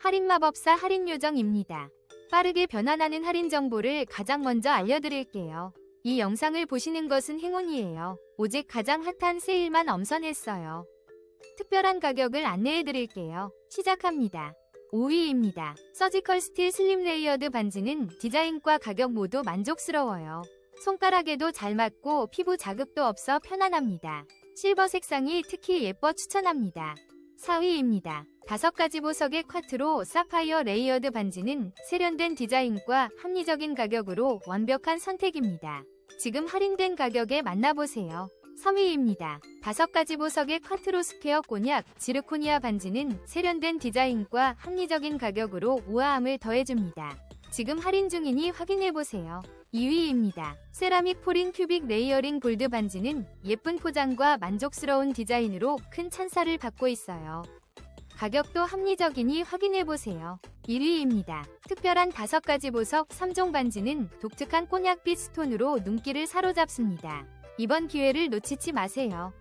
할인마법사 할인요정입니다. 빠르게 변환하는 할인 정보를 가장 먼저 알려드릴게요. 이 영상을 보시는 것은 행운이에요. 오직 가장 핫한 세일만 엄선했어요. 특별한 가격을 안내해드릴게요. 시작합니다. 5위입니다. 서지컬 스틸 슬림 레이어드 반지는 디자인과 가격 모두 만족스러워요. 손가락에도 잘 맞고 피부 자극도 없어 편안합니다. 실버 색상이 특히 예뻐 추천합니다. 4위입니다. 다섯 가지 보석의 쿼트로 사파이어 레이어드 반지는 세련된 디자인과 합리적인 가격으로 완벽한 선택입니다. 지금 할인된 가격에 만나보세요. 3위입니다. 다섯 가지 보석의 쿼트로 스퀘어 꼬냑 지르코니아 반지는 세련된 디자인과 합리적인 가격으로 우아함을 더해줍니다. 지금 할인 중이니 확인해보세요. 2위입니다. 세라믹 포린 큐빅 레이어링 골드 반지는 예쁜 포장과 만족스러운 디자인으로 큰 찬사를 받고 있어요. 가격도 합리적이니 확인해보세요. 1위입니다. 특별한 5가지 보석 3종 반지는 독특한 꼬냑빛 스톤으로 눈길을 사로잡습니다. 이번 기회를 놓치지 마세요.